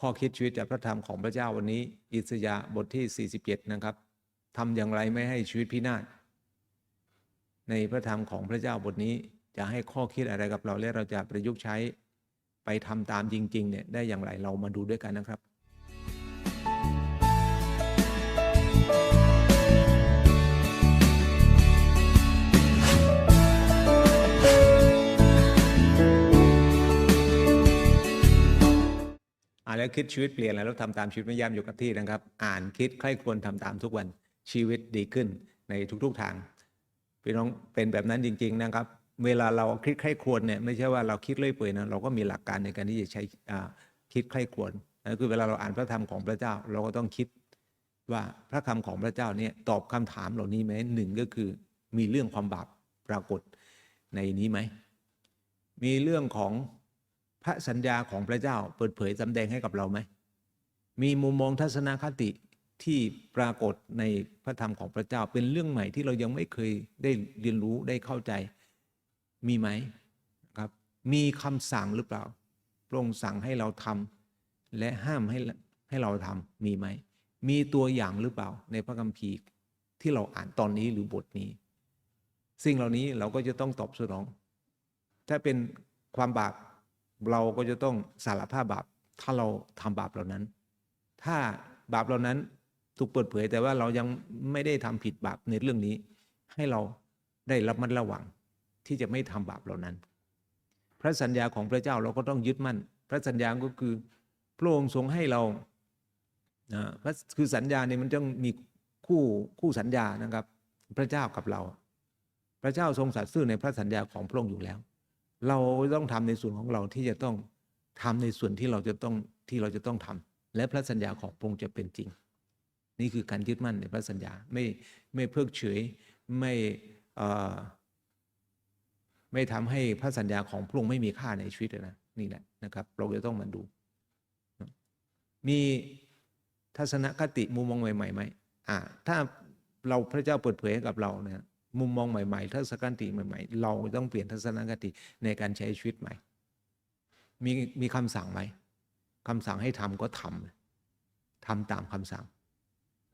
ข้อคิดชีวิตจากพระธรรมของพระเจ้าวันนี้ อิสยาบทที่ 47 นะครับทำอย่างไรไม่ให้ชีวิตพินาศในพระธรรมของพระเจ้าบทนี้จะให้ข้อคิดอะไรกับเราและเราจะประยุกต์ใช้ไปทำตามจริงๆเนี่ยได้อย่างไรเรามาดูด้วยกันนะครับ อ่านแล้วคิดชีวิตเปลี่ยนแล้วทำตามชีวิตไม่ย่ำอยู่กับที่นะครับ อ่านคิดใคร่ควรทำตามทุกวันชีวิตดีขึ้นในทุกๆทางพี่น้องเป็นแบบนั้นจริง ๆ นะครับ เวลาเราคิดใคร่ควรเนี่ยไม่ใช่ว่าเราคิดเลื่อยเปื่อยนะเราก็มีหลักการในการที่จะใช้อ่าคิดใคร่ควรนั่นคือเวลาเราอ่านพระธรรมของพระเจ้า เราก็ต้องคิดว่าพระคำของพระเจ้าเนี่ยตอบคำถามเหล่านี้ไหมหนึ่งก็คือมีเรื่องความบาปปรากฏในนี้ไหมมีเรื่องของ พระสัญญาของพระเจ้าเปิดเผยสำแดงให้กับเราไหม มีมุมมองทัศนคติที่ปรากฏในพระธรรมของพระเจ้าเป็นเรื่องใหม่ที่เรายังไม่เคยได้เรียนรู้ได้เข้าใจ มีไหมครับ มีคำสั่งหรือเปล่าพระองค์สั่งให้เราทำและห้ามให้ให้เราทำมีไหม มีตัวอย่างหรือเปล่าในพระคัมภีร์ที่เราอ่านตอนนี้หรือบทนี้ สิ่งเหล่านี้เราก็จะต้องตอบสนอง ถ้าเป็นความบาป เราก็จะต้องสารภาพบาปถ้าเราทำบาปเหล่านั้น ถ้าบาปเหล่านั้นถูกเปิดเผยแต่ว่าเรายังไม่ได้ทำผิดบาปในเรื่องนี้ ให้เราได้รับมันระวังที่จะไม่ทำบาปเหล่านั้น พระสัญญาของพระเจ้าเราก็ต้องยึดมั่น พระสัญญาก็คือพระองค์ทรงให้เราพระคือสัญญาเนี่ยมันต้องมีคู่คู่สัญญานะครับ พระเจ้ากับเรา พระเจ้าทรงสัตย์ซื่อในพระสัญญาของพระองค์อยู่แล้ว เราต้องทำในส่วนของเราที่จะต้องทำในส่วนที่เราจะต้องที่เราจะต้องทำและพระสัญญาของพระองค์จะเป็นจริง นี่คือการยึดมั่นในพระสัญญาไม่ไม่เพิกเฉยไม่ไม่ทำให้พระสัญญาของพระองค์ไม่มีค่าในชีวิตนะนี่แหละนะครับ เราจะต้องมาดู มีทัศนคติมุมมองใหม่ๆไหมอ่าถ้าเราพระเจ้าเปิดเผยให้กับเราเนี่ย มุมมองใหม่ๆทัศนคติใหม่ ๆ เราต้องเปลี่ยนทัศนคติในการใช้ชีวิตใหม่ มีมีคำสั่งไหมคำสั่งให้ทำก็ทำทำตามคำสั่ง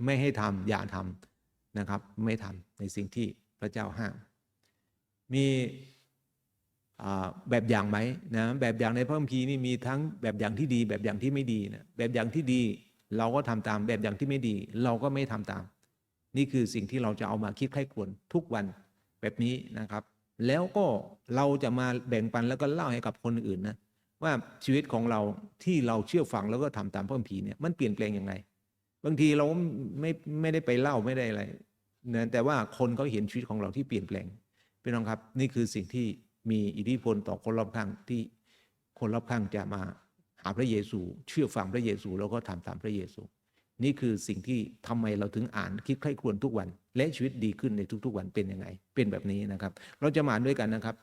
ไม่ให้ทำอย่าทำนะครับ ไม่ทำในสิ่งที่พระเจ้าห้ามมีแบบอย่างไหมนะแบบอย่างในพระคัมภีร์นี่มีทั้งแบบอย่างที่ดี แบบอย่างที่ไม่ดีนะแบบอย่างที่ดี เราก็ทำตามแบบอย่างที่ไม่ดี เราก็ไม่ทำตาม นี่คือสิ่งที่เราจะเอามาคิดใคร่ควรทุกวันแบบนี้นะครับ แล้วก็เราจะมาแบ่งปันแล้วก็เล่าให้กับคนอื่นนะว่าชีวิตของเราที่เราเชื่อฟังแล้วก็ทำตามพระคัมภีร์เนี่ยมันเปลี่ยนแปลงยังไง บางทีเราไม่ไม่ได้ไปเล่าไม่ได้อะไรนะแต่ว่าคนเขาเห็นชีวิตของเราที่เปลี่ยนแปลงพี่น้องครับ นี่คือสิ่งที่มีอิทธิพลต่อคนรอบข้างที่คนรอบข้างจะมาหาพระเยซู เชื่อฟังพระเยซูแล้วก็ทำตามพระเยซู นี่คือสิ่งที่ทำไมเราถึงอ่านคิดใคร่ควรทุกวัน และชีวิตดีขึ้นในทุกๆวันเป็นยังไง เป็นแบบนี้นะครับ เราจะมาอ่านด้วยกันนะครับ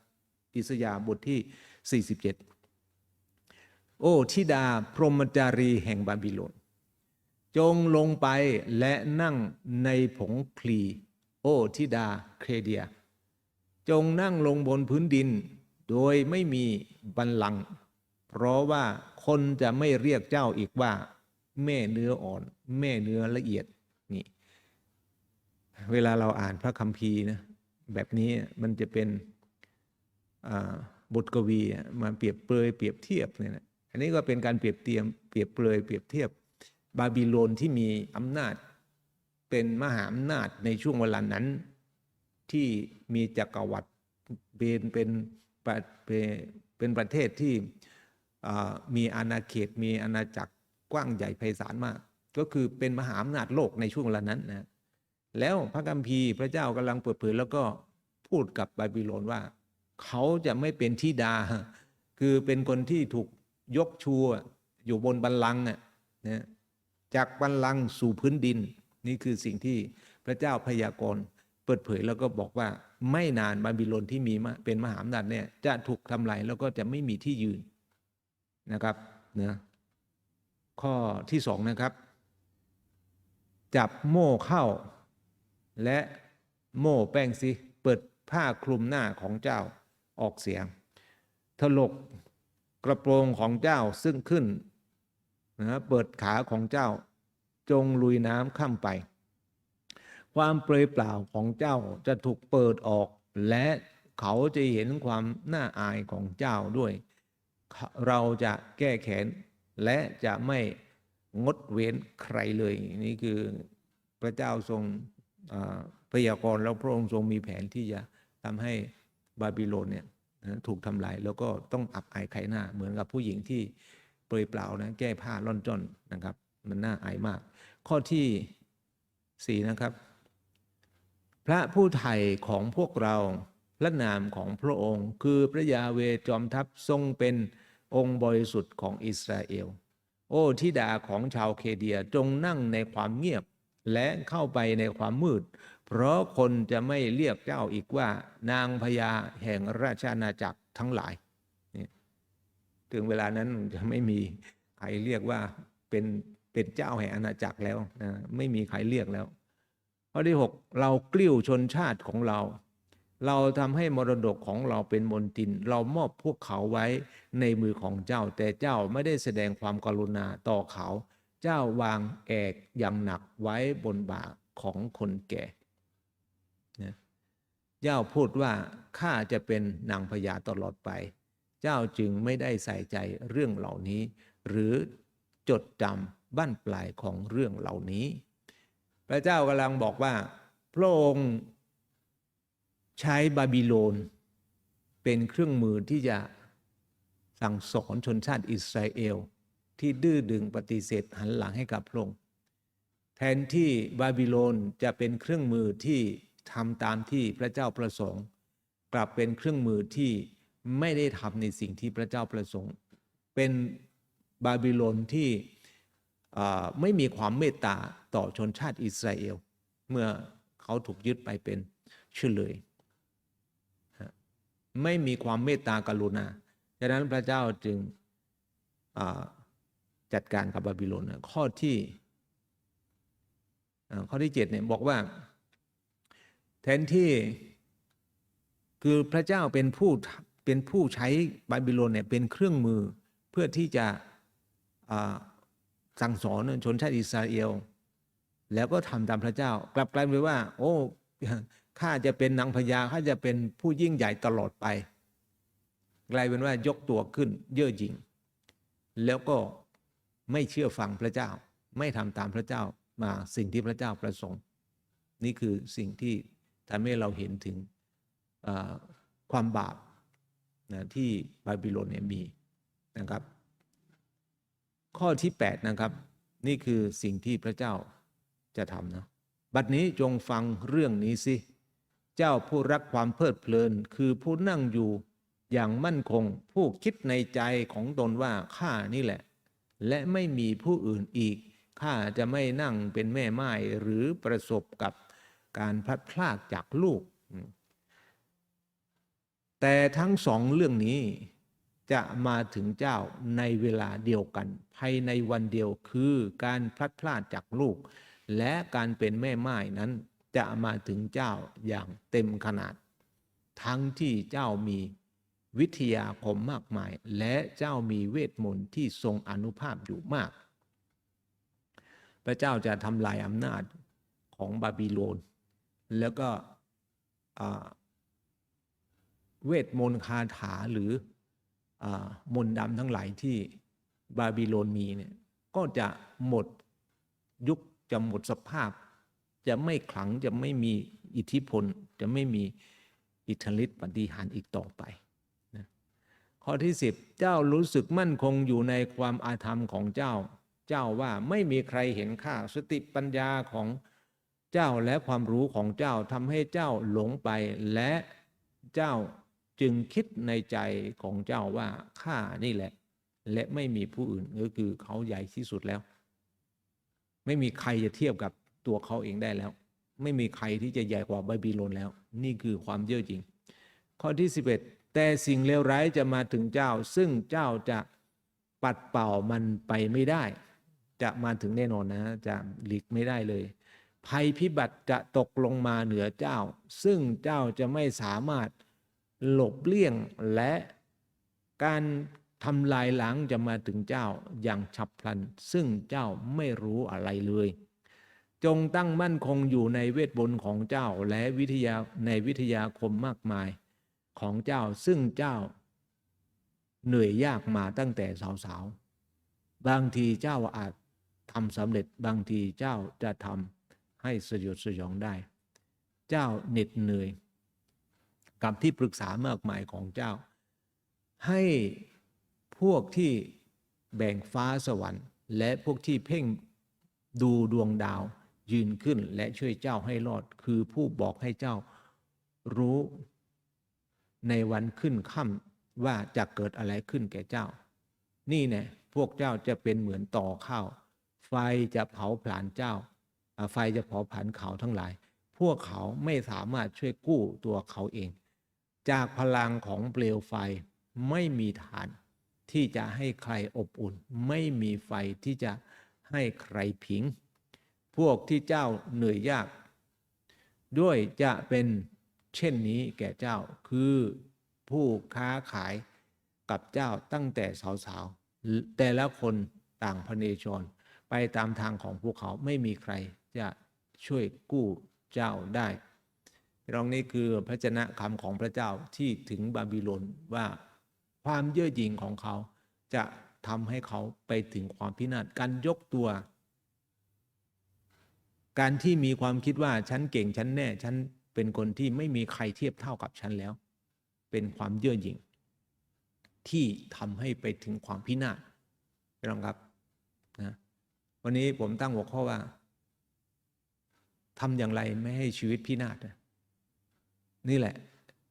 อิสยาบทที่ 47 โอ้ทิดาพรหมจารีแห่งบาบิโลนจงลงไปและนั่งในผงคลี โอ้ทิดาเครเดีย จงนั่งลงบนพื้นดิน โดยไม่มีบันลัง เพราะว่าคนจะไม่เรียกเจ้าอีกว่า แม่เนื้ออ่อน แม่เนื้อละเอียดนี่เวลาเราอ่านพระคัมภีร์นะแบบนี้มันจะเป็นบทกวีมาเปรียบเปรยเปรียบเทียบเนี่ยนะอันนี้ก็เป็นการเปรียบเทียมเปรียบเปรยเปรียบเทียบ บาบิโลนที่มีอำนาจเป็นมหาอำนาจในช่วงเวลานั้น ที่มีจักรวรรดิเป็นเป็นเป็นประเทศที่มีอาณาเขตมีอาณาจักร กว้างใหญ่ไพศาลมาก ก็คือเป็นมหาอำนาจโลกในช่วงเวลานั้นนะแล้วพระกัมภีพระเจ้ากำลังเปิดเผยแล้วก็พูดกับบาบิโลนว่า เขาจะไม่เป็นทิดา คือเป็นคนที่ถูกยกชูอยู่บนบัลลังก์น่ะจากบัลลังก์สู่พื้นดิน นี่คือสิ่งที่พระเจ้าพยากรณ์เปิดเผยแล้วก็บอกว่าไม่นานบาบิโลนที่มีมาเป็นมหาอำนาจเนี่ยจะถูกทำลายแล้วก็จะไม่มีที่ยืนนะครับเนะ ข้อที่สองนะครับ จับโม่เข้า และโม่แป้งสิเปิดผ้าคลุมหน้าของเจ้าออกเสียง ถลกกระโปรงของเจ้าซึ่งขึ้นนะเปิดขาของเจ้าจงลุยน้ำข้ามไป ความเปลอยเปล่าของเจ้าจะถูกเปิดออก และเขาจะเห็นความน่าอายของเจ้าด้วย เราจะแก้แค้น และจะไม่งดเว้นใครเลย นี่คือพระเจ้าทรงพยากรณ์แล้วพระองค์ทรงมีแผนที่จะทำให้บาบิโลนเนี่ยถูกทำลายแล้วก็ต้องอับอายใครหน้า เหมือนกับผู้หญิงที่เปลือยเปล่านะแก้ผ้าล่อนจ้อนนะครับ มันน่าอายมาก ข้อที่สี่นะครับ พระผู้ไถ่ของพวกเราพระนามของพระองค์ คือพระยาเวจอมทัพทรงเป็น องค์บริสุทธิ์ของอิสราเอล โอ้ทิดาของชาวเคเดียจงนั่งในความเงียบและเข้าไปในความมืด เพราะคนจะไม่เรียกเจ้าอีกว่า นางพญาแห่งราชอาณาจักรทั้งหลายนี่ถึงเวลานั้นจะไม่มีใครเรียกว่าเป็นเป็นเจ้าแห่งอาณาจักรแล้วนะไม่มีใครเรียกแล้วข้อที่ 6 เรากลิ้วชนชาติของเรา เราทำให้มรดกของเราเป็นมนติน เรามอบพวกเขาไว้ในมือของเจ้า แต่เจ้าไม่ได้แสดงความกรุณาต่อเขา เจ้าวางแอกอย่างหนักไว้บนบ่าของคนแก่นะเจ้าพูดว่าข้าจะเป็นนางพญาตลอดไป เจ้าจึงไม่ได้ใส่ใจเรื่องเหล่านี้ หรือจดจำบั้นปลายของเรื่องเหล่านี้ พระเจ้ากำลังบอกว่า พระองค์ ใช้บาบิโลน เป็นเครื่องมือที่จะสั่งสอนชนชาติอิสราเอล ที่ดื้อดึงปฏิเสธหันหลังให้กับพระองค์แทนที่บาบิโลนจะเป็นเครื่องมือที่ทำตามที่พระเจ้าประสงค์ กลับเป็นเครื่องมือที่ไม่ได้ทำในสิ่งที่พระเจ้าประสงค์ เป็นบาบิโลนที่ไม่มีความเมตตาต่อชนชาติอิสราเอล เมื่อเขาถูกยึดไปเป็นเฉลย ไม่มีความเมตตากรุณาฉะนั้นพระเจ้าจึงจัดการกับบาบิโลนนะข้อที่ข้อที่เจ็ดเนี่ยบอกว่า แทนที่คือพระเจ้าเป็นผู้เป็นผู้ใช้บาบิโลนเนี่ยเป็นเครื่องมือเพื่อที่จะสั่งสอนชนชาติอิสราเอล แล้วก็ทำตามพระเจ้ากลับกลายเป็นว่า โอ้ ข้าจะเป็นนางพญาข้าจะเป็นผู้ยิ่งใหญ่ตลอดไปกลายเป็นว่ายกตัวขึ้นเย่อหยิ่งแล้วก็ไม่เชื่อฟังพระเจ้า ไม่ทำตามพระเจ้ามาสิ่งที่พระเจ้าประสงค์ นี่คือสิ่งที่ทำให้เราเห็นถึงความบาปนะที่บาบิโลนเนี่ยมีนะครับ ข้อที่ 8 นะครับ นี่คือสิ่งที่พระเจ้าจะทำนะบัดนี้จงฟังเรื่องนี้สิ เจ้าผู้รักความเพลิดเพลิน คือผู้นั่งอยู่อย่างมั่นคง ผู้คิดในใจของตนว่าข้านี่แหละ และไม่มีผู้อื่นอีกข้าจะไม่นั่งเป็นแม่ไม้หรือประสบกับการพลัดพรากจากลูก แต่ทั้งสองเรื่องนี้จะมาถึงเจ้าในเวลาเดียวกัน ภายในวันเดียวคือการพลัดพรากจากลูก และการเป็นแม่ไม้นั้น จะมาถึงเจ้าอย่างเต็มขนาด ทั้งที่เจ้ามีวิทยาคมมากมาย และเจ้ามีเวทมนต์ที่ทรงอนุภาพอยู่มาก พระเจ้าจะทำลายอำนาจของบาบิโลน แล้วก็เวทมนต์คาถาหรืออมนต์ดำทั้งหลายที่บาบิโลนมีเนี่ยก็จะหมดยุคจะหมดสภาพ จะไม่ขลังจะไม่มีอิทธิพล จะไม่มีอิทธิฤทธิ์ปฏิหารอีกต่อไปนะข้อที่10เจ้ารู้สึกมั่นคงอยู่ในความอาธรรมของเจ้า เจ้าว่าไม่มีใครเห็นค่าสติปัญญาของเจ้าและความรู้ของเจ้าทำให้เจ้าหลงไปและเจ้าจึงคิดในใจของเจ้าว่าข้านี่แหละ และไม่มีผู้อื่นก็คือเขาใหญ่ที่สุดแล้ว ไม่มีใครจะเทียบกับ ตัวเขาเองได้แล้ว ไม่มีใครที่จะใหญ่กว่าบาบิโลนแล้ว นี่คือความเย่อจริงข้อที่ 11 แต่สิ่งเลวร้ายจะมาถึงเจ้า ซึ่งเจ้าจะปัดเป่ามันไปไม่ได้ จะมาถึงแน่นอนนะ จะหลีกไม่ได้เลย ภัยพิบัติจะตกลงมาเหนือเจ้า ซึ่งเจ้าจะไม่สามารถหลบเลี่ยงและการทำลายล้างจะมาถึงเจ้าอย่างฉับพลัน ซึ่งเจ้าไม่รู้อะไรเลย จงตั้งมั่นคงอยู่ในเวทมนของเจ้าและวิทยาในวิทยาคมมากมายของเจ้าซึ่งเจ้า เหนื่อยยากมาตั้งแต่สาวๆ บางทีเจ้าอาจทำสำเร็จบางทีเจ้าจะทำให้สยดสยองได้ เจ้าเหน็ดเหนื่อย กับที่ปรึกษามากมายของเจ้า ให้พวกที่แบ่งฟ้าสวรรค์ และพวกที่เพ่งดูดวงดาว ยืนขึ้นและช่วยเจ้าให้รอด คือผู้บอกให้เจ้ารู้ในวันขึ้นค่ำว่าจะเกิดอะไรขึ้นแก่เจ้า นี่แน่พวกเจ้าจะเป็นเหมือนต่อข้าว ไฟจะเผาผลาญเจ้าอ่าไฟจะเผาผลาญเขาทั้งหลาย พวกเขาไม่สามารถช่วยกู้ตัวเขาเอง จากพลังของเปลวไฟไม่มีฐาน ที่จะให้ใครอบอุ่น ไม่มีไฟที่จะให้ใครผิง พวกที่เจ้าเหนื่อยยาก ด้วยจะเป็นเช่นนี้แก่เจ้าคือผู้ค้าขายกับเจ้าตั้งแต่สาวๆ แต่ละคนต่างพเนจร ไปตามทางของพวกเขาไม่มีใครจะช่วยกู้เจ้าได้รองนี้คือพระเจนะคำของพระเจ้าที่ถึงบาบิโลนว่าความเย่อหยิ่งของเขาจะทำให้เขาไปถึงความพินาศการยกตัว การที่มีความคิดว่าฉันเก่งฉันแน่ฉันเป็นคนที่ไม่มีใครเทียบเท่ากับฉันแล้ว เป็นความเย่อหยิ่ง ที่ทำให้ไปถึงความพินาศพี่น้องครับนะวันนี้ผมตั้งหัวข้อว่าทำอย่างไรไม่ให้ชีวิตพินาศนี่แหละ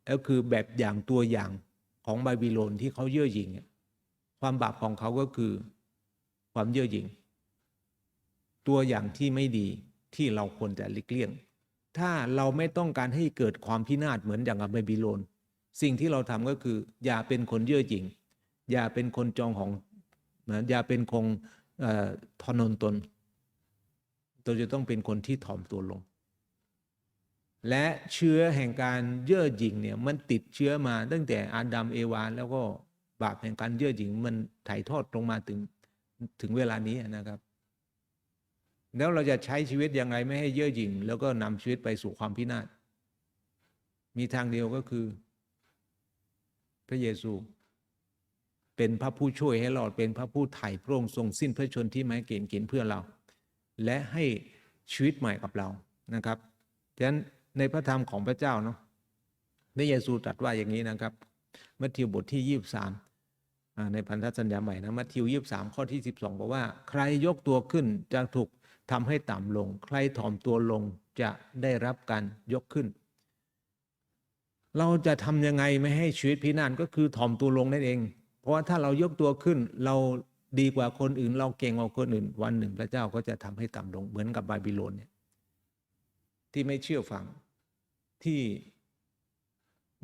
แล้วคือแบบอย่างตัวอย่างของบาบิโลนที่เขาเย่อหยิ่งความบาปของเขาก็คือ ความเย่อหยิ่ง ตัวอย่างที่ไม่ดี ที่เราควรจะหลีกเลี่ยง ถ้าเราไม่ต้องการให้เกิดความพินาศเหมือนอย่างกับบบิโลน สิ่งที่เราทำก็คือ อย่าเป็นคนเย่อหยิ่ง อย่าเป็นคนจองของอย่าเป็นคงทอนนตนเราจะต้องเป็นคนที่ถ่อมตัวลง และเชื้อแห่งการเย่อหยิ่งเนี่ยมันติดเชื้อมาตั้งแต่อาดัมเอวาแล้วก็บาปแห่งการเย่อหยิ่งมันถ่ายทอดลงมาถึงถึงเวลานี้นะครับ แล้วเราจะใช้ชีวิตยังไงไม่ให้เย่อหยิ่ง แล้วก็นำชีวิตไปสู่ความพินาศมีทางเดียวก็คือ พระเยซู เป็นพระผู้ช่วยให้รอดเป็นพระผู้ไถ่พระองค์ทรงสิ้นพระชนที่ไม้เกณฑ์เกณฑ์เพื่อเรา และให้ชีวิตใหม่กับเรานะครับฉะนั้นในพระธรรมของพระเจ้าเนาะพระเยซูตรัสว่าอย่างนี้นะครับ มัทธิวบทที่23ในพันธสัญญาใหม่นะมัทธิว23ข้อที่12บอกว่า ใครยกตัวขึ้นจะถูก ทำให้ต่ำลง ใครถ่อมตัวลงจะได้รับการยกขึ้น เราจะทำยังไงไม่ให้ชีวิตพินาศก็คือถ่อมตัวลงนั่นเอง เพราะว่าถ้าเรายกตัวขึ้นเราดีกว่าคนอื่น เราเก่งกว่าคนอื่น วันหนึ่งพระเจ้าก็จะทำให้ต่ำลงเหมือนกับบาบิโลนเนี่ยที่ไม่เชื่อฟังที่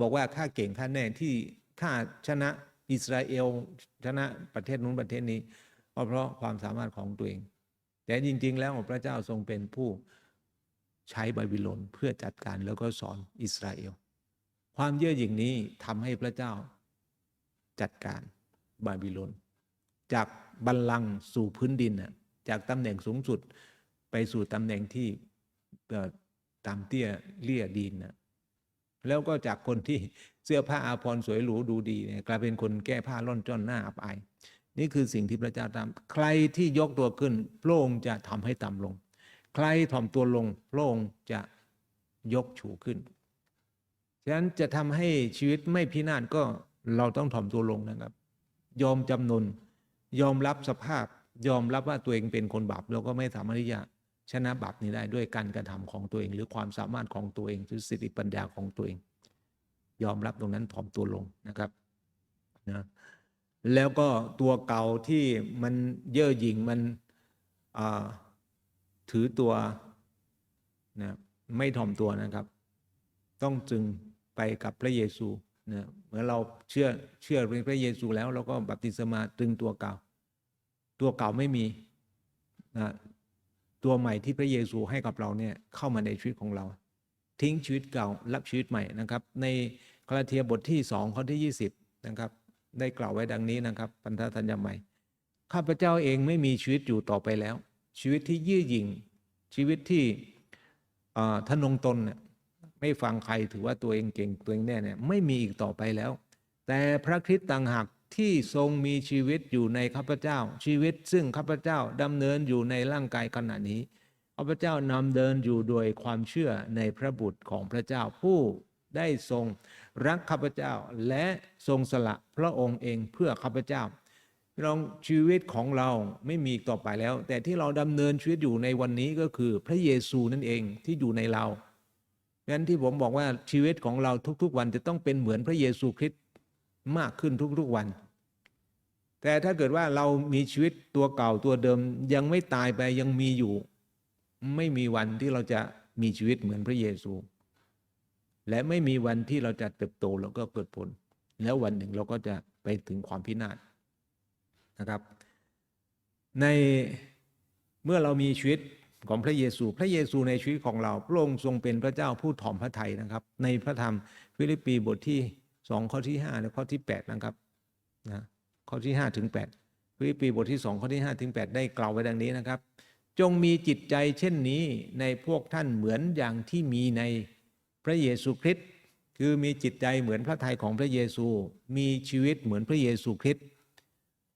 บอกว่าข้าเก่งข้าแน่ที่ข้าชนะอิสราเอลชนะประเทศนู้นประเทศนี้ก็เพราะความสามารถของตัวเอง แต่จริง ๆ แล้วพระเจ้าทรงเป็นผู้ใช้บาบิโลนเพื่อจัดการแล้วก็สอนอิสราเอล ความเย่อหยิ่งนี้ทำให้พระเจ้าจัดการบาบิโลนจากบัลลังก์สู่พื้นดินจากตำแหน่งสูงสุดไปสู่ตำแหน่งที่ตามเตี้ยเลี่ยดินนะแล้วก็จากคนที่เสื้อผ้าอาภรณ์สวยหรูดูดีเนี่ยกลายเป็นคนแก้ผ้าล่อนจ้อนหน้าอับอาย นี่คือสิ่งที่พระเจ้าทำใครที่ยกตัวขึ้น พระองค์จะทำให้ต่ำลง ใครถ่อมตัวลง พระองค์จะยกชูขึ้น ฉะนั้นจะทำให้ชีวิตไม่พินาศก็เราต้องถ่อมตัวลงนะครับ ยอมจำนนยอมรับสภาพ ยอมรับว่าตัวเองเป็นคนบาปแล้วก็ไม่สามารถที่จะชนะบาปนี้ได้ด้วยการกระทำของตัวเอง หรือความสามารถของตัวเองหรือสติปัญญาของตัวเอง ยอมรับตรงนั้นถ่อมตัวลงนะครับนะ แล้วก็ตัวเก่าที่มันเย่อหยิ่งมันถือตัวนะไม่ถ่อมตัวนะครับ ต้องจึงไปกับพระเยซูนะเมื่อเราเชื่อเชื่อในพระเยซูแล้วเราก็บัพติศมาตึงตัวเก่า ตัวเก่าไม่มีนะตัวใหม่ที่พระเยซูให้กับเราเนี่ยเข้ามาในชีวิตของเรา ทิ้งชีวิตเก่ารับชีวิตใหม่นะครับ ในกาลาเทียบทที่2ข้อที่ 20 นะครับ ได้กล่าวไว้ดังนี้นะครับพันธสัญญาใหม่ข้าพเจ้าเองไม่มีชีวิตอยู่ต่อไปแล้ว ชีวิตที่ยืดหยิ่งชีวิตที่อ่าทนงตนเนี่ยไม่ฟังใครถือว่าตัวเองเก่งตัวเองแน่เนี่ยไม่มีอีกต่อไปแล้ว แต่พระคริสต์ต่างหากที่ทรงมีชีวิตอยู่ในข้าพเจ้า ชีวิตซึ่งข้าพเจ้าดำเนินอยู่ในร่างกายขณะนี้ข้าพเจ้านำเดินอยู่โดยความเชื่อในพระบุตรของพระเจ้าผู้ได้ทรง รักข้าพเจ้า และทรงสละพระองค์เองเพื่อข้าพเจ้าพี่น้องชีวิตของเราไม่มีต่อไปแล้ว แต่ที่เราดำเนินชีวิตอยู่ในวันนี้ก็คือพระเยซูนั่นเองที่อยู่ในเราดังนั้นที่ผมบอกว่าชีวิตของเราทุก ๆ วันจะต้องเป็นเหมือนพระเยซูคริสต์มากขึ้นทุกๆวัน แต่ถ้าเกิดว่าเรามีชีวิตตัวเก่าตัวเดิมยังไม่ตายไปยังมีอยู่ ไม่มีวันที่เราจะมีชีวิตเหมือนพระเยซู และไม่มีวันที่เราจะเติบโตแล้วก็เกิดผล แล้ววันหนึ่งเราก็จะไปถึงความพินาศนะครับ ในเมื่อเรามีชีวิตของพระเยซู พระเยซูในชีวิตของเราพระองค์ทรงเป็นพระเจ้าผู้ถ่อมพระทัยนะครับ ในพระธรรมฟิลิปปีบทที่สองข้อที่ห้าและข้อที่แปดนะครับนะข้อที่ห้าถึงแปดฟิลิปปีบทที่สองข้อที่ห้าถึงแปดได้กล่าวไว้ดังนี้นะครับ จงมีจิตใจเช่นนี้ในพวกท่านเหมือนอย่างที่มีใน พระเยซูคริสต์คือมีจิตใจเหมือนพระทัยของพระเยซู มีชีวิตเหมือนพระเยซูคริสต์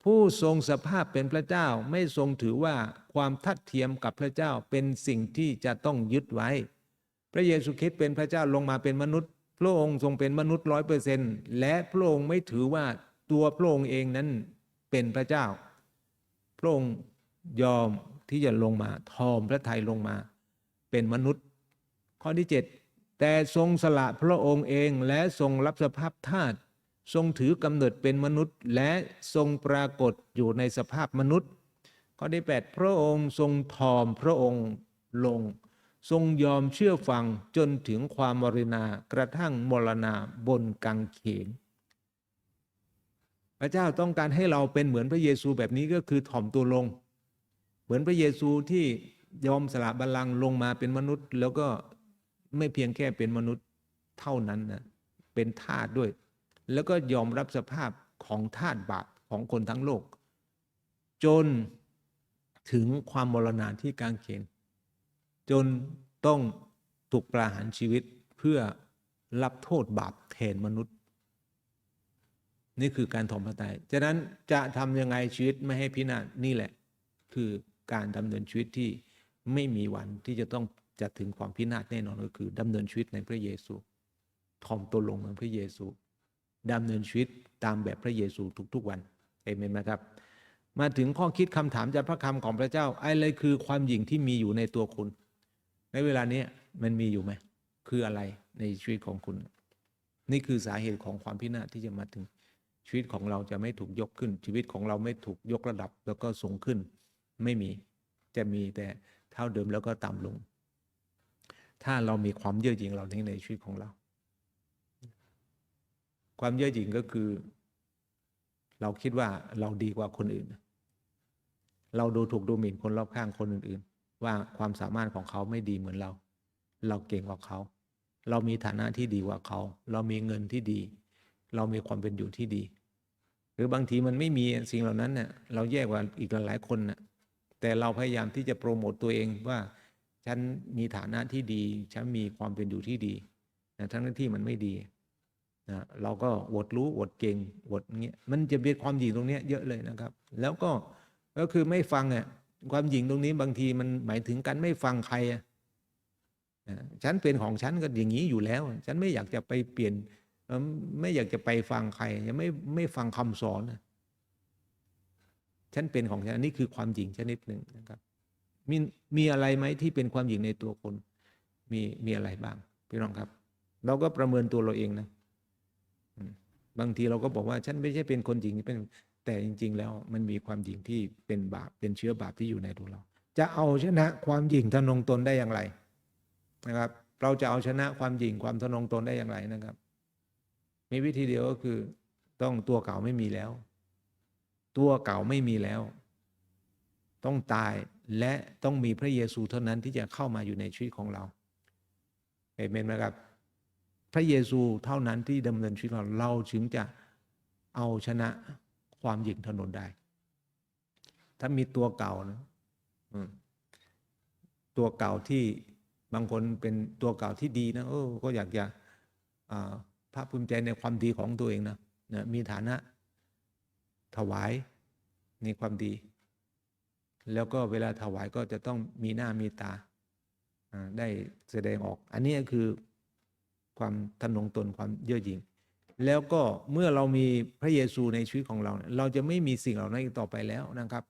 ผู้ทรงสภาพเป็นพระเจ้าไม่ทรงถือว่าความทัดเทียมกับพระเจ้าเป็นสิ่งที่จะต้องยึดไว้ พระเยซูคริสต์เป็นพระเจ้าลงมาเป็นมนุษย์ พระองค์ทรงเป็นมนุษย์ร้อยเปอร์เซนต์และพระองค์ไม่ถือว่าตัวพระองค์เองนั้นเป็นพระเจ้า พระองค์ยอมที่จะลงมาทอมพระทัยลงมา เป็นมนุษย์ ข้อที่ 7 แต่ทรงสละพระองค์เองและทรงรับสภาพทาสทรงถือกำเนิดเป็นมนุษย์ และทรงปรากฏอยู่ในสภาพมนุษย์ ข้อที่ 8 พระองค์ทรงทอมพระองค์ลง ทรงยอมเชื่อฟังจนถึงความมรณากระทั่งมรณาบนกังเขนพระเจ้าต้องการให้เราเป็นเหมือนพระเยซูแบบนี้ก็คือถ่อมตัวลง เหมือนพระเยซูที่ยอมสละบัลลังก์ลงมาเป็นมนุษย์ แล้วก็ ไม่เพียงแค่เป็นมนุษย์เท่านั้นนะเป็นทาสด้วย แล้วก็ยอมรับสภาพของทาสบาปของคนทั้งโลก จนถึงความมรณาที่กางเขนจนต้องถูกประหารชีวิตเพื่อรับโทษบาปแทนมนุษย์ นี่คือการถ่อมพระทัยฉะนั้นจะทำยังไงชีวิตไม่ให้พินาศนี่แหละ คือการดำเนินชีวิตที่ไม่มีวันที่จะต้อง จะถึงความพินาศแน่นอนก็คือดำเนินชีวิตในพระเยซูถ่อมตัวลงเหมือนพระเยซูดำเนินชีวิตตามแบบพระเยซูทุกๆวันเอเมนไหมครับ มาถึงข้อคิดคำถามจากพระคำของพระเจ้าอะไรคือความหยิ่งที่มีอยู่ในตัวคุณ ในเวลานี้มันมีอยู่ไหมคืออะไรในชีวิตของคุณ นี่คือสาเหตุของความพินาศที่จะมาถึงชีวิตของเราจะไม่ถูกยกขึ้น ชีวิตของเราไม่ถูกยกระดับแล้วก็สูงขึ้น ไม่มีจะมีแต่เท่าเดิมแล้วก็ต่ำลง ถ้าเรามีความเย่อหยิ่งเรานี้ในชีวิตของเรา ความเย่อหยิ่งก็คือ เราคิดว่าเราดีกว่าคนอื่น เราดูถูกดูหมิ่นคนรอบข้างคนอื่น ๆ ว่าความสามารถของเขาไม่ดีเหมือนเรา เราเก่งกว่าเขา เรามีฐานะที่ดีกว่าเขา เรามีเงินที่ดี เรามีความเป็นอยู่ที่ดี หรือบางทีมันไม่มีสิ่งเหล่านั้นเนี่ยเราแย่กว่าอีกหลายๆคนน่ะแต่เราพยายามที่จะโปรโมตตัวเองว่า ฉันมีฐานะที่ดี ฉันมีความเป็นอยู่ที่ดีนะทั้งที่มันไม่ดีนะเราก็อดรู้อดเก่งอดเงี้ยมันจะเป็นความหยิ่งตรงเนี้ยเยอะเลยนะครับ แล้วก็ก็คือไม่ฟังอะความหยิ่งตรงนี้บางทีมันหมายถึงการไม่ฟังใครอะฉันเป็นของฉันก็อย่างนี้อยู่แล้ว ฉันไม่อยากจะไปเปลี่ยนไม่อยากจะไปฟังใครยังไม่ไม่ฟังคำสอนฉันเป็นของฉันนนี้คือความหยิ่งชนิดหนึ่งนะครับ มีมีอะไรไหมที่เป็นความหยิ่งในตัวคน มีมีอะไรบ้าง พี่น้องครับ เราก็ประเมินตัวเราเองนะบางทีเราก็บอกว่าฉันไม่ใช่เป็นคนหญิงเป็นแต่จริง ๆ แล้วมันมีความหยิ่งที่เป็นบาปเป็นเชื้อบาปที่อยู่ในตัวเรา จะเอาชนะความหยิ่งทะนงตนได้อย่างไรนะครับ เราจะเอาชนะความหยิ่งความทะนงตนได้อย่างไรนะครับ มีวิธีเดียวก็คือ ต้องตัวเก่าไม่มีแล้ว ตัวเก่าไม่มีแล้ว ต้องตาย และต้องมีพระเยซูเท่านั้นที่จะเข้ามาอยู่ในชีวิตของเราเอเมนไหมครับ พระเยซูเท่านั้นที่ดำเนินชีวิตเราเราถึงจะเอาชนะความหยิ่งถนนได้ ถ้ามีตัวเก่านะตัวเก่าที่บางคนเป็นตัวเก่าที่ดีนะเออก็อยากจะอ่าภาคภูมิใจในความดีของตัวเองนะนะมีฐานะถวายในความดี แล้วก็เวลาถวายก็จะต้องมีหน้ามีตาได้แสดงออก อันนี้คือความทนงตนความเย่อหยิ่งแล้วก็เมื่อเรามีพระเยซูในชีวิตของเรา เราจะไม่มีสิ่งเหล่านั้นอีกต่อไปแล้วนะครับ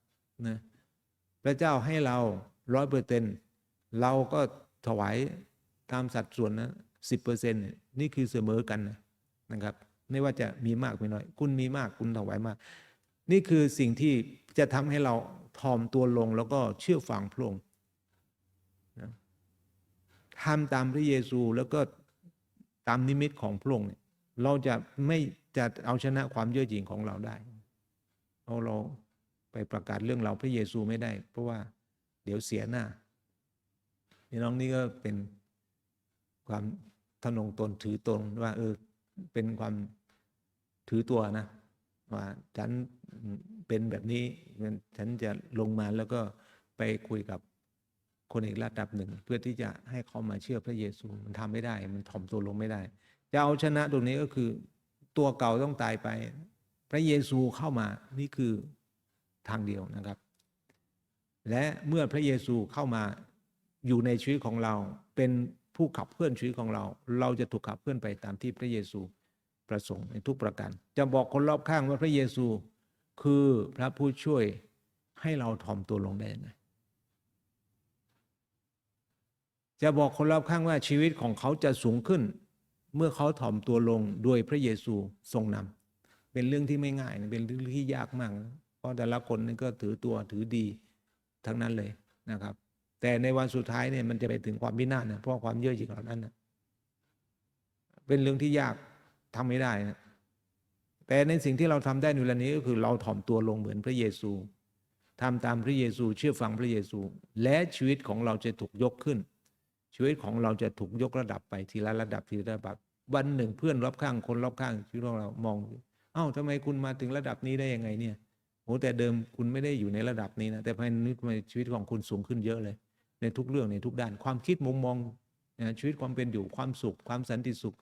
นะพระเจ้าให้เราร้อยเปอร์เซ็นเราก็ถวายตามสัดส่วนนะสิบเปอร์เซ็นนี่คือเสมอกันนะนะครับ ไม่ว่าจะมีมากมีน้อย คุณมีมากคุณถวายมาก นี่คือสิ่งที่ จะทำให้เราทอมตัวลงแล้วก็เชื่อฟังพระองค์ทำตามพระเยซูแล้วก็ตามนิมิตของพระองค์เนี่ยเราจะไม่จะเอาชนะความเย่อหยิ่งของเราได้เอาเราไปประกาศเรื่องเราพระเยซูไม่ได้ เพราะว่าเดี๋ยวเสียหน้าพี่น้องนี่ก็เป็นความทนงตนถือตนว่าเออเป็นความถือตัวนะ ว่าฉันเป็นแบบนี้ฉันจะลงมาแล้วก็ไปคุยกับคนอีกระดับหนึ่ง เพื่อที่จะให้เขามาเชื่อพระเยซูมันทำไม่ได้ มันถ่อมตัวลงไม่ได้ จะเอาชนะตรงนี้ก็คือ ตัวเก่าต้องตายไป พระเยซูเข้ามานี่คือทางเดียวนะครับ และเมื่อพระเยซูเข้ามาอยู่ในชีวิตของเรา เป็นผู้ขับเคลื่อนชีวิตของเรา เราจะถูกขับเคลื่อนไปตามที่พระเยซู ประสงค์ในทุกประการ จะบอกคนรอบข้างว่าพระเยซู คือพระผู้ช่วยให้เราถ่อมตัวลงได้ยังไงจะบอกคนรอบข้างว่าชีวิตของเขาจะสูงขึ้น เมื่อเขาถ่อมตัวลงโดยพระเยซูทรงนำเป็นเรื่องที่ไม่ง่ายนะเป็นเรื่องที่ยากมากนะเพราะแต่ละคนนี่ก็ถือตัวถือดีทั้งนั้นเลยนะครับ แต่ในวันสุดท้ายเนี่ยมันจะไปถึงความพินาศนะเพราะความเย่อหยิ่งเหล่านั้นนะเป็นเรื่องที่ยาก ทำไม่ได้นะแต่ในสิ่งที่เราทำได้ในเวลานี้ก็คือเราถ่อมตัวลงเหมือนพระเยซูทำตามพระเยซูเชื่อฟังพระเยซู และชีวิตของเราจะถูกยกขึ้น ชีวิตของเราจะถูกยกระดับไปทีละระดับทีละระดับ วันหนึ่งเพื่อนรอบข้างคนรอบข้างชีวิตของเรามองเอ้าทำไมคุณมาถึงระดับนี้ได้ยังไงเนี่ยโอ้แต่เดิมคุณไม่ได้อยู่ในระดับนี้นะแต่ภายในนี้ชีวิตของคุณสูงขึ้นเยอะเลย ในทุกเรื่องในทุกด้าน ความคิดมุมมองชีวิตความเป็นอยู่ความสุข ความสันติสุข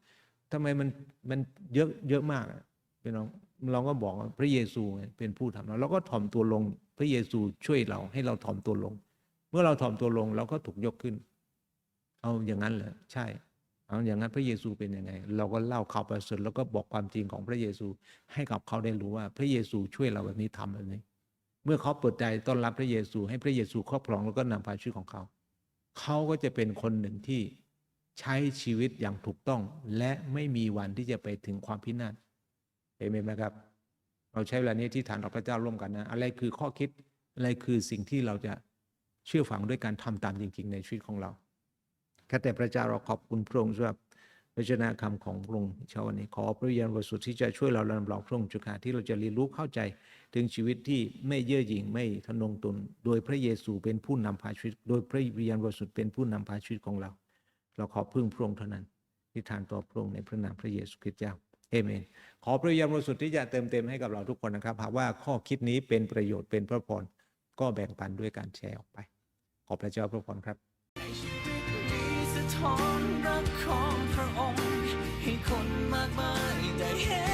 ทำไมมันมันเยอะเยอะมากอะพี่น้องเราก็บอกว่าพระเยซูไงเป็นผู้ทำเราเราก็ถ่อมตัวลงพระเยซูช่วยเราให้เราถ่อมตัวลง เมื่อเราถ่อมตัวลงเราก็ถูกยกขึ้น เอาอย่างนั้นเหรอใช่ เอาอย่างนั้นพระเยซูเป็นยังไง เราก็เล่าข่าวประเสริฐแล้วก็บอกความจริงของพระเยซูให้กับเขาได้รู้ว่า พระเยซูช่วยเราแบบนี้ทำแบบนี้ เมื่อเขาเปิดใจต้อนรับพระเยซู ให้พระเยซูครอบครองแล้วก็นำพาชีวิตของเขา เขาก็จะเป็นคนหนึ่งที่ ใช้ชีวิตอย่างถูกต้อง และไม่มีวันที่จะไปถึงความพินาศเอเมนไหมครับ เราใช้เวลานี้ที่ฐานต่อพระเจ้าร่วมกันนะ อะไรคือข้อคิดอะไรคือสิ่งที่เราจะเชื่อฝังด้วยการทำตามจริง ๆ ในชีวิตของเราแค่แต่พระเจ้าเราขอบคุณพระองค์สำหรับพระชนะคำของพระองค์เช้าวันนี้ขอพระวิญญาณบริสุทธิ์ที่จะช่วยเราลำลองพระองค์จุกาที่เราจะเรียนรู้เข้าใจถึงชีวิตที่ไม่เย่อหยิ่งไม่ทะนงตน โดยพระเยซูเป็นผู้นำพาชีวิต โดยพระวิญญาณบริสุทธิ์เป็นผู้นำพาชีวิตของเรา เราขอพึ่งพระองค์เท่านั้นที่ทานต่อพระองค์ในพระนามพระเยซูคริสต์เจ้าเอเมน ขอพระยามบริสุทธิ์ที่จะเติมเต็มให้กับเราทุกคนนะครับหากว่าข้อคิดนี้เป็นประโยชน์เป็นพระพรก็แบ่งปันด้วยการแชร์ออกไป ขอพระเจ้าพระพรครับให้คนมากมายได้เห็น